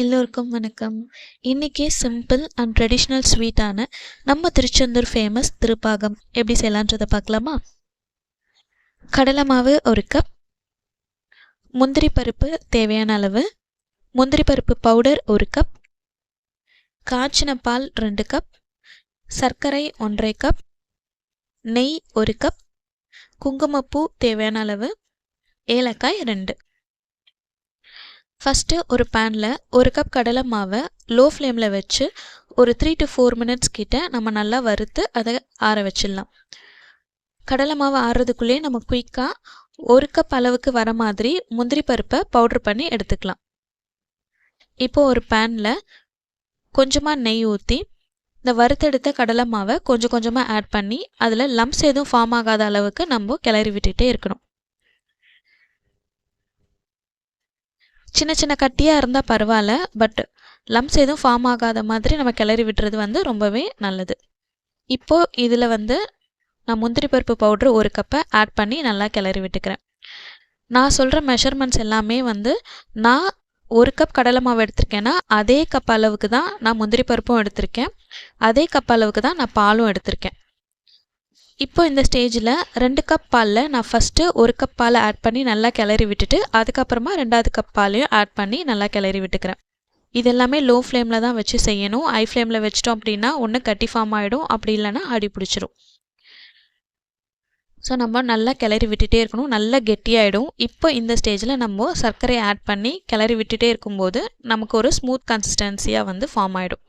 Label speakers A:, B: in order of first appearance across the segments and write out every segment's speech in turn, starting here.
A: எல்லோருக்கும் வணக்கம். இன்றைக்கி சிம்பிள் அண்ட் ட்ரெடிஷ்னல் ஸ்வீட்டான நம்ம திருச்செந்தூர் ஃபேமஸ் திருப்பாகம் எப்படி செய்யலான்றதை பார்க்கலாமா? கடலை மாவு ஒரு கப் முந்திரி பருப்பு தேவையான அளவு முந்திரி பருப்பு பவுடர் ஒரு கப் காய்ச்சின பால் ரெண்டு கப் சர்க்கரை ஒன்றரை கப் நெய் ஒரு கப் குங்குமப்பூ தேவையான அளவு ஏலக்காய் ரெண்டு. ஃபஸ்ட்டு ஒரு பேனில் ஒரு கப் கடலை மாவை லோ ஃப்ளேமில் வச்சு ஒரு த்ரீ டு ஃபோர் மினிட்ஸ் கிட்ட நம்ம நல்லா வறுத்து அதை ஆற வச்சிடலாம். கடலை மாவு ஆறுறதுக்குள்ளேயே நம்ம குயிக்காக ஒரு கப் அளவுக்கு வர மாதிரி முந்திரி பருப்பை பவுட்ரு பண்ணி எடுத்துக்கலாம். இப்போ ஒரு பேனில் கொஞ்சமாக நெய் ஊற்றி இந்த வறுத்தெடுத்த கடலை மாவை கொஞ்சம் கொஞ்சமாக ஆட் பண்ணி அதில் லம்ஸ் எதுவும் ஃபார்ம் ஆகாத அளவுக்கு நம்ம கிளறி விட்டுகிட்டே இருக்கணும். சின்ன சின்ன கட்டியாக இருந்தால் பரவாயில்ல பட் லம்ஸ் எதுவும் ஃபார்ம் ஆகாத மாதிரி நம்ம கிளறி விட்டுறது வந்து ரொம்பவே நல்லது. இப்போது இதில் வந்து நான் முந்திரி பருப்பு பவுட்ரு ஒரு கப்பை ஆட் பண்ணி நல்லா கிளறி விட்டுக்கிறேன். நான் சொல்கிற மெஷர்மெண்ட்ஸ் எல்லாமே வந்து நான் ஒரு கப் கடலை மாவு எடுத்திருக்கேன்னா அதே கப் அளவுக்கு தான் நான் முந்திரி பருப்பும் எடுத்திருக்கேன். அதே கப் அளவுக்கு தான் நான் பாலும் எடுத்திருக்கேன். இப்போ இந்த ஸ்டேஜில் ரெண்டு கப் பாலில் நான் ஃபஸ்ட்டு ஒரு கப் பாலை ஆட் பண்ணி நல்லா கிளறி விட்டுட்டு அதுக்கப்புறமா ரெண்டாவது கப் பாலையும் ஆட் பண்ணி நல்லா கிளறி விட்டுக்கிறேன். இது எல்லாமே லோ ஃப்ளேமில் தான் வச்சு செய்யணும். ஹை ஃப்ளேமில் வச்சிட்டோம் அப்படின்னா ஒன்று கட்டி ஃபார்ம் ஆகிடும் அப்படி இல்லைன்னா அடி பிடிச்சிரும். ஸோ நம்ம நல்லா கிளறி விட்டுட்டே இருக்கணும். நல்லா கெட்டியாயிடும். இப்போ இந்த ஸ்டேஜில் நம்ம சர்க்கரையை ஆட் பண்ணி கிளறி விட்டுட்டே இருக்கும்போது நமக்கு ஒரு ஸ்மூத் கன்சிஸ்டன்சியாக வந்து ஃபார்ம் ஆகிடும்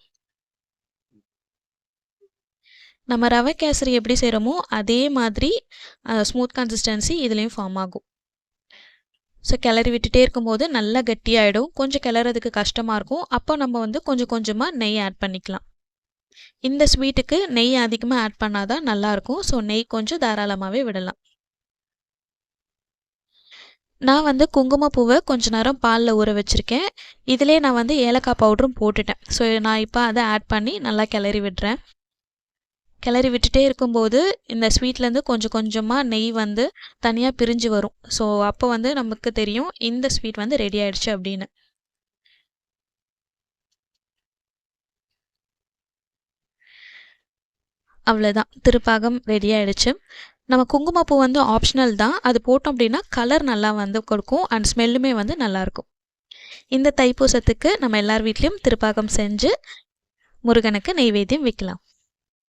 A: நம்ம ரவை கேசரி எப்படி செய்கிறோமோ அதே மாதிரி ஸ்மூத் கன்சிஸ்டன்சி இதுலேயும் ஃபார்ம் ஆகும். ஸோ கிளறி விட்டுட்டே இருக்கும்போது நல்லா கட்டியாயிடும். கொஞ்சம் கிளறதுக்கு கஷ்டமாக இருக்கும். அப்போ நம்ம வந்து கொஞ்சம் கொஞ்சமாக நெய் ஆட் பண்ணிக்கலாம். இந்த ஸ்வீட்டுக்கு நெய் அதிகமாக ஆட் பண்ணாதான் நல்லாயிருக்கும் ஸோ நெய் கொஞ்சம் தாராளமாகவே விடலாம். நான் வந்து குங்குமப்பூவை கொஞ்ச நேரம் பாலில் ஊற வச்சுருக்கேன். இதிலே நான் வந்து ஏலக்காய் பவுடரும் போட்டுட்டேன். ஸோ நான் இப்போ அதை ஆட் பண்ணி நல்லா கிளறி விடுறேன். கிளறி விட்டுட்டே இருக்கும்போது இந்த ஸ்வீட்லேருந்து கொஞ்சம் கொஞ்சமாக நெய் வந்து தனியாக பிரிஞ்சு வரும். ஸோ அப்போ வந்து நமக்கு தெரியும் இந்த ஸ்வீட் வந்து ரெடி ஆயிடுச்சு அப்படின்னு. அவ்வளோதான் திருப்பாகம் ரெடி ஆயிடுச்சு. நம்ம குங்குமப்பூ வந்து ஆப்ஷனல் தான். அது போட்டோம் அப்படின்னா கலர் நல்லா வந்து கொடுக்கும் அண்ட் ஸ்மெல்லுமே வந்து நல்லாயிருக்கும் இந்த தைப்பூசத்துக்கு நம்ம எல்லார் வீட்லேயும் திருப்பாகம் செஞ்சு முருகனுக்கு நெய்வேத்தியம் வைக்கலாம்.